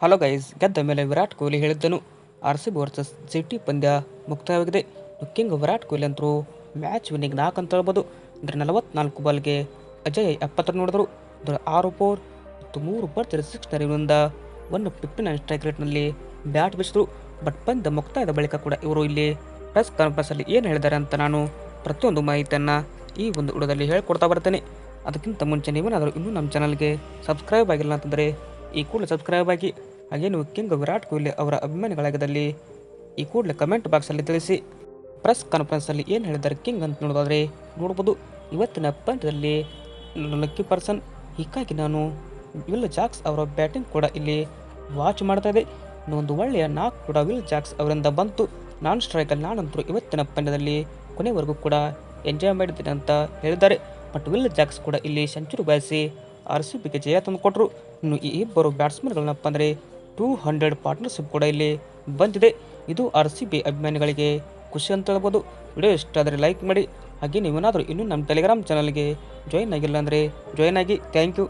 Hello guys, ಗೆದ್ದ ಮೇಲೆ Virat Kohli ಹೇಳಿದ್ದನು R C B versus city ಪಂದ್ಯ ಮುಕ್ತಾಯವಾಗಿದೆ. ಕಿಂಗ್ ವಿರಾಟ್ ಕೊಹ್ಲಿ ಅಂತರೂ ಮ್ಯಾಚ್ ವಿನ್ನಿಂಗ್ ನಾಲ್ಕು ಅಂತ ಹೇಳ್ಬೋದು. ಅಂದರೆ ನಲವತ್ನಾಲ್ಕು ಬಾಲ್ಗೆ ಅಜಯ್ ಎಪ್ಪತ್ತರ ನೋಡಿದ್ರು. ಅಂದರೆ ಆರು ಫೋರ್ ಮತ್ತು ಮೂರು ಬರ್ತಿರ ಸಿಕ್ಸ್ ನರಿವಿನಿಂದ ಒನ್ ಫಿಫ್ಟಿ ನೈನ್ ಸ್ಟ್ರೈಕ್ ರೇಟ್ನಲ್ಲಿ ಬ್ಯಾಟ್ ಬೀಸಿದ್ರು. ಬಟ್ ಪಂದ್ಯ ಮುಕ್ತಾಯದ ಬಳಿಕ ಕೂಡ ಇವರು ಇಲ್ಲಿ ಪ್ರೆಸ್ ಕಾನ್ಫರೆನ್ಸಲ್ಲಿ ಏನು ಹೇಳಿದ್ದಾರೆ ಅಂತ ನಾನು ಪ್ರತಿಯೊಂದು ಮಾಹಿತಿಯನ್ನು ಈ ಒಂದು ಉಡದಲ್ಲಿ ಹೇಳ್ಕೊಡ್ತಾ ಬರ್ತೇನೆ. ಅದಕ್ಕಿಂತ ಮುಂಚೆ ನೀವೇನಾದರೂ ಇನ್ನೂ ನಮ್ಮ ಚಾನಲ್ಗೆ ಸಬ್ಸ್ಕ್ರೈಬ್ ಆಗಿಲ್ಲ ಅಂತಂದರೆ ಈ ಕೂಡಲೇ ಸಬ್ಸ್ಕ್ರೈಬ್ ಆಗಿ ಹಾಗೆ ನೀವು ಕಿಂಗ್ ವಿರಾಟ್ ಕೊಹ್ಲಿ ಅವರ ಅಭಿಮಾನಿಗಳಾಗಿದ್ದಲ್ಲಿ ಈ ಕೂಡಲೇ ಕಮೆಂಟ್ ಬಾಕ್ಸಲ್ಲಿ ತಿಳಿಸಿ. ಪ್ರೆಸ್ ಕಾನ್ಫರೆನ್ಸಲ್ಲಿ ಏನು ಹೇಳಿದ್ದಾರೆ ಕಿಂಗ್ ಅಂತ ನೋಡೋದಾದರೆ ನೋಡ್ಬೋದು. ಇವತ್ತಿನ ಪಂದ್ಯದಲ್ಲಿ ಲಕ್ಕಿ ಪರ್ಸನ್ ಹೀಗಾಗಿ ನಾನು ವಿಲ್ ಜಾಕ್ಸ್ ಅವರ ಬ್ಯಾಟಿಂಗ್ ಕೂಡ ಇಲ್ಲಿ ವಾಚ್ ಮಾಡ್ತಾ ಇದೆ ಇನ್ನೊಂದು ಒಳ್ಳೆಯ ನಾಕ್ ಕೂಡ ವಿಲ್ ಜಾಕ್ಸ್ ಅವರಿಂದ ಬಂತು. ನಾನ್ ಸ್ಟ್ರೈಕಲ್ಲಿ ನಾನಂತರೂ ಇವತ್ತಿನ ಪಂದ್ಯದಲ್ಲಿ ಕೊನೆವರೆಗೂ ಕೂಡ ಎಂಜಾಯ್ ಮಾಡಿದ್ದೇನೆ ಅಂತ ಹೇಳಿದ್ದಾರೆ. ಬಟ್ ವಿಲ್ ಜಾಕ್ಸ್ ಕೂಡ ಇಲ್ಲಿ ಸೆಂಚುರಿ ಬಾಯಿಸಿ ಆರ್ ಸಿ ಬಿಗೆ ಜಯ ತಂದು ಕೊಟ್ಟರು ಇನ್ನು ಈ ಇಬ್ಬರು ಬ್ಯಾಟ್ಸ್ಮನ್ಗಳನ್ನಪ್ಪ ಅಂದರೆ ಟೂ ಹಂಡ್ರೆಡ್ ಪಾರ್ಟ್ನರ್ಶಿಪ್ ಕೂಡ ಇಲ್ಲಿ ಬಂದಿದೆ. ಇದು ಆರ್ ಸಿ ಬಿ ಅಭಿಮಾನಿಗಳಿಗೆ ಖುಷಿ ಅಂತ ಹೇಳ್ಬೋದು. ವಿಡಿಯೋ ಇಷ್ಟ ಆದರೆ ಲೈಕ್ ಮಾಡಿ. ಹಾಗೆ ನೀವೇನಾದರೂ ಇನ್ನೂ ನಮ್ಮ ಟೆಲಿಗ್ರಾಮ್ ಚಾನಲ್ಗೆ ಜಾಯಿನ್ ಆಗಿಲ್ಲ ಅಂದರೆ ಜಾಯಿನ್ ಆಗಿ. Thank you.